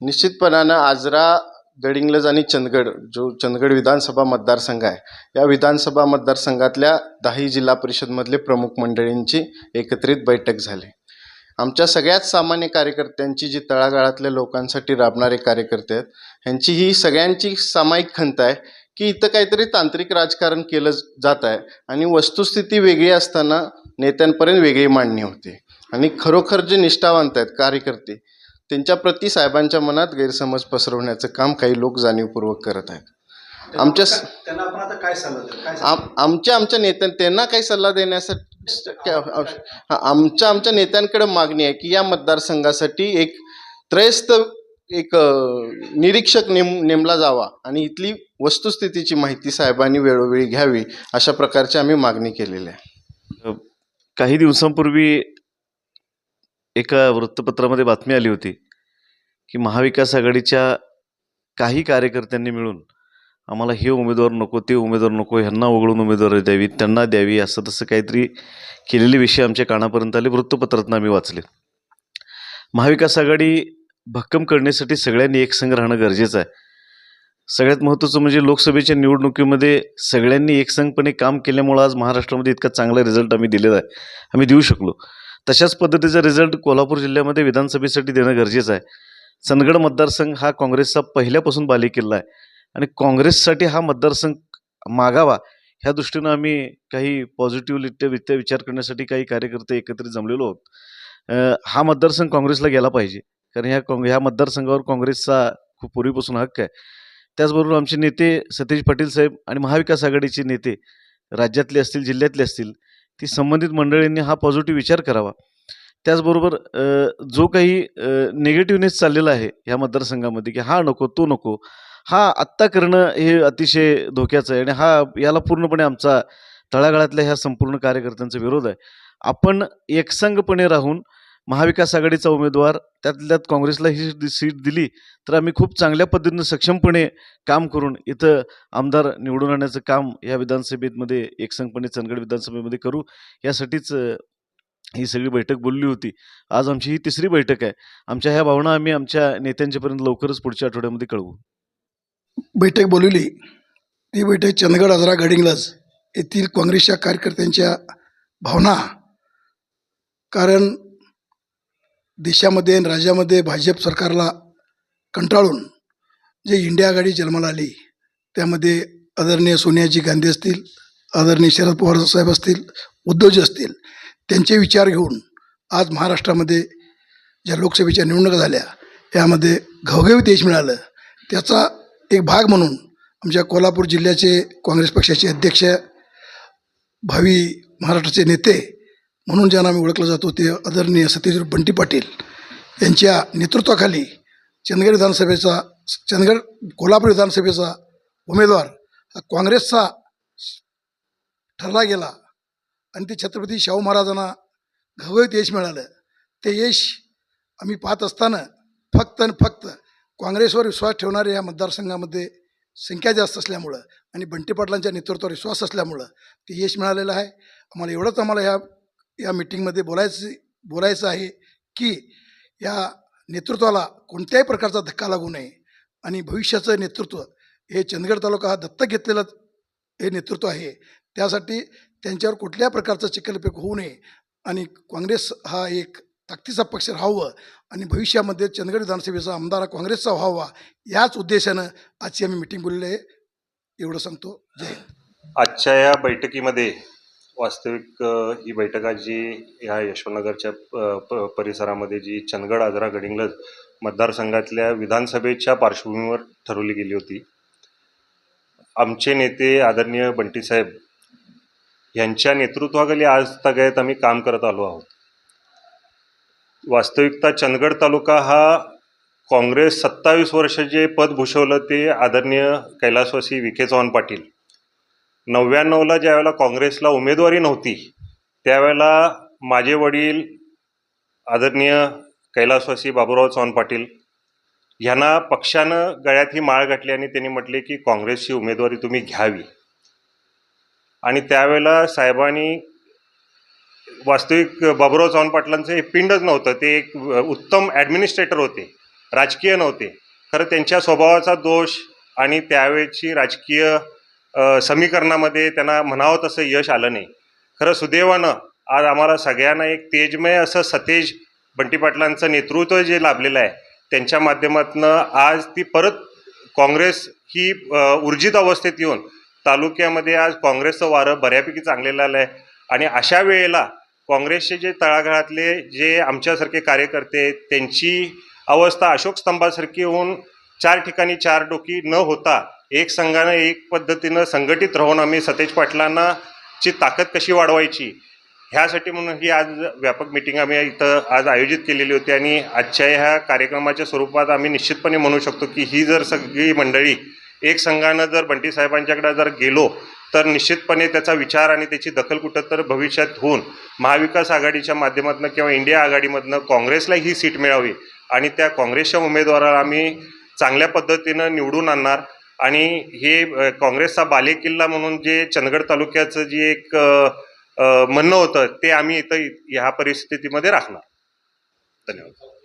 निश्चितपणानं आजरा गडिंग्लज आणि चंदगड जो चंदगड विधानसभा मतदारसंघ आहे या विधानसभा मतदारसंघातल्या दहाही जिल्हा परिषदमधले प्रमुख मंडळींची एकत्रित बैठक झाली. आमच्या सगळ्यात सामान्य कार्यकर्त्यांची जी तळागाळातल्या लोकांसाठी राबणारे कार्यकर्ते आहेत ह्यांची ही सगळ्यांची सामायिक खंत आहे की इथं काहीतरी तांत्रिक राजकारण केलं जात आहे आणि वस्तुस्थिती वेगळी असताना नेत्यांपर्यंत वेगळी मांडणी होते. आणि खरोखर जे निष्ठावंत आहेत कार्यकर्ते त्यांच्याप्रती साहेबांच्या मनात गैरसमज पसरवण्याचं काम काही लोक जाणीवपूर्वक करत आहेत. आमच्या स- त्यांना आपण आता काय सल्ला देऊ आमच्या आमच्या नेत्यां त्यांना काही सल्ला देण्यासाठी आमच्या आमच्या नेत्यांकडे मागणी आहे की या मतदारसंघासाठी एक त्रयस्थ एक निरीक्षक नेम नेमला जावा आणि इथली वस्तुस्थितीची माहिती साहेबांनी वेळोवेळी घ्यावी अशा प्रकारची आम्ही मागणी केलेली आहे. काही दिवसांपूर्वी एका वृत्तपत्रामध्ये बातमी आली होती की महाविकास आघाडीच्या काही कार्यकर्त्यांनी मिळून आम्हाला हे उमेदवार नको ते उमेदवार नको ह्यांना वगळून उमेदवारी द्यावी त्यांना द्यावी असं तसं काहीतरी केलेले विषय आमच्या कानापर्यंत आले. वृत्तपत्रातनं आम्ही वाचले. महाविकास आघाडी भक्कम करण्यासाठी सगळ्यांनी एकसंघ राहणं गरजेचं आहे. सगळ्यात महत्त्वाचं म्हणजे लोकसभेच्या निवडणुकीमध्ये सगळ्यांनी एकसंघपणे काम केल्यामुळं आज महाराष्ट्रामध्ये इतका चांगला रिझल्ट आम्ही दिलेला आहे. आम्ही देऊ शकलो. तशाच पद्धतीचा रिझल्ट कोल्हापूर जिल्ह्यामध्ये विधानसभेसाठी देणं गरजेचं आहे. चंदगड मतदारसंघ हा काँग्रेसचा पहिल्यापासून बालेकिल्ला आहे. आणि काँग्रेससाठी हा मतदारसंघ मागावा ह्या दृष्टीनं आम्ही काही पॉझिटिव्हरित्या विचार करण्यासाठी काही कार्यकर्ते एकत्रित जमलेलो आहोत. हा मतदारसंघ काँग्रेसला गेला पाहिजे. कारण ह्या काँग ह्या मतदारसंघावर काँग्रेसचा खूप पूर्वीपासून हक्क आहे. त्याचबरोबर आमचे नेते सतीश पाटील साहेब आणि महाविकास आघाडीचे नेते राज्यातले असतील जिल्ह्यातले असतील ती संबंधित मंडळींनी हा पॉझिटिव्ह विचार करावा. त्याचबरोबर जो काही निगेटिव्हनेस चाललेला आहे ह्या मतदारसंघामध्ये की हा नको तो नको हा आत्ता करणं हे अतिशय धोक्याचं आहे आणि हा याला पूर्णपणे आमचा तळागाळातल्या ह्या संपूर्ण कार्यकर्त्यांचा विरोध आहे. आपण एकसंघपणे राहून महाविकास आघाडीचा उमेदवार त्यातल्या त्यात काँग्रेसला ही सीट दिली तर आम्ही खूप चांगल्या पद्धतीनं सक्षमपणे काम करून इथं आमदार निवडून आणण्याचं काम या विधानसभेमध्ये एकसंघपणे चंदगड विधानसभेमध्ये करू. यासाठीच ही सगळी बैठक बोलली होती. आज आमची ही तिसरी बैठक आहे. आमच्या ह्या भावना आम्ही आमच्या नेत्यांच्यापर्यंत लवकरच पुढच्या आठवड्यामध्ये कळवू. बैठक बोलवली. ती बैठक चंदगड आजरा गडिंगलाज येथील काँग्रेसच्या कार्यकर्त्यांच्या भावना. कारण देशामध्ये आणि राज्यामध्ये भाजप सरकारला कंटाळून जे इंडिया आघाडी जन्माला आली त्यामध्ये आदरणीय सोनियाजी गांधी असतील आदरणीय शरद पवार साहेब असतील उद्धवजी असतील त्यांचे विचार घेऊन आज महाराष्ट्रामध्ये ज्या लोकसभेच्या निवडणुका झाल्या यामध्ये घवघवीत यश मिळालं. त्याचा एक भाग म्हणून आमच्या कोल्हापूर जिल्ह्याचे काँग्रेस पक्षाचे अध्यक्ष भावी महाराष्ट्राचे नेते म्हणून ज्यांना आम्ही ओळखलं जातो ते आदरणीय सतीश बंटी पाटील यांच्या नेतृत्वाखाली चंदगड विधानसभेचा चंदगड कोल्हापूर विधानसभेचा उमेदवार हा काँग्रेसचा ठरला गेला. आणि ते छत्रपती शाहू महाराजांना घवघवीत यश मिळालं. ते यश आम्ही पाहत असताना फक्त आणि फक्त काँग्रेसवर विश्वास ठेवणारे या मतदारसंघामध्ये संख्या जास्त असल्यामुळं आणि बंटी पाटलांच्या नेतृत्वावर विश्वास असल्यामुळं ते यश मिळालेलं आहे. आम्हाला एवढंच आम्हाला ह्या या मिटिंगमध्ये बोलायचं बोलायचं आहे की या नेतृत्वाला कोणत्याही प्रकारचा धक्का लागू नये आणि भविष्याचं नेतृत्व हे चंदगड तालुका हा दत्तक घेतलेलं हे नेतृत्व आहे. त्यासाठी त्यांच्यावर कुठल्या प्रकारचं चिखलफेक होऊ नये आणि काँग्रेस हा एक ताकदीचा पक्ष राहावं आणि भविष्यामध्ये चंदगड विधानसभेचा आमदार काँग्रेसचा व्हावा याच उद्देशानं आजची आम्ही मिटिंग बोललेली आहे. एवढं सांगतो. जय आजच्या या बैठकीमध्ये वास्तविक ही बैठका जी ह्या यशवंतनगरच्या प- प- परिसरामध्ये जी चंदगड आजरा गडिंग्लज मतदारसंघातल्या विधानसभेच्या पार्श्वभूमीवर ठरवली गेली होती. आमचे नेते आदरणीय बंटीसाहेब यांच्या नेतृत्वाखाली आज तगायत आम्ही काम करत आलो आहोत. वास्तविकता चंदगड तालुका हा काँग्रेस सत्तावीस वर्ष जे पद भूषवलं ते आदरणीय कैलासवासी विखे चव्हाण पाटील. नव्याण्णवला ज्यावेळेला काँग्रेसला उमेदवारी नव्हती त्यावेळेला माझे वडील आदरणीय कैलासवासी बाबूराव चव्हाण पाटील ह्यांना पक्षानं गळ्यात ही माळ घातली आणि त्यांनी म्हटले की काँग्रेसची उमेदवारी तुम्ही घ्यावी. आणि त्यावेळेला साहेबांनी वास्तविक बाबूराव चव्हाण पाटलांचं हे पिंडच नव्हतं ते एक उत्तम ॲडमिनिस्ट्रेटर होते राजकीय नव्हते. खरं त्यांच्या स्वभावाचा दोष आणि त्यावेळची राजकीय समीकरणामध्ये त्यांना म्हणावं तसं यश आलं नाही. खरं सुदैवानं आज आम्हाला सगळ्यांना एक तेजमय असं सतेज बंटी पाटलांचं नेतृत्व जे लाभलेलं आहे त्यांच्या माध्यमातून आज ती परत काँग्रेस ही ऊर्जित अवस्थेत येऊन तालुक्यामध्ये आज काँग्रेसचं वारं बऱ्यापैकी चांगलेलं आलं आहे आणि अशा वेळेला काँग्रेसचे जे तळागाळातले जे आमच्यासारखे कार्यकर्ते त्यांची अवस्था अशोक स्तंभासारखी होऊन चार ठिकाणी चार डोकी न होता एक संघानं एक पद्धतीनं संघटित राहून आम्ही सतेज पाटलांना ची ताकद कशी वाढवायची? ह्यासाठी म्हणून ही आज व्यापक मिटिंग आम्ही इथं आज आयोजित केलेली होती आणि आजच्या ह्या कार्यक्रमाच्या स्वरूपात आम्ही निश्चितपणे म्हणू शकतो की ही जर सगळी मंडळी एक संघानं जर बंटी साहेबांच्याकडे जर गेलो तर निश्चितपणे त्याचा विचार आणि त्याची दखल कुठं तर भविष्यात होऊन महाविकास आघाडीच्या माध्यमातून किंवा इंडिया आघाडीमधनं काँग्रेसला ही सीट मिळावी आणि त्या काँग्रेसच्या उमेदवाराला आम्ही चांगल्या पद्धतीनं निवडून आणणार. आणि हे काँग्रेसचा बालेकिल्ला म्हणून जे चंदगड तालुक्याचं जे एक म्हणणं होतं ते आम्ही इथं ह्या परिस्थितीमध्ये राखणार. धन्यवाद.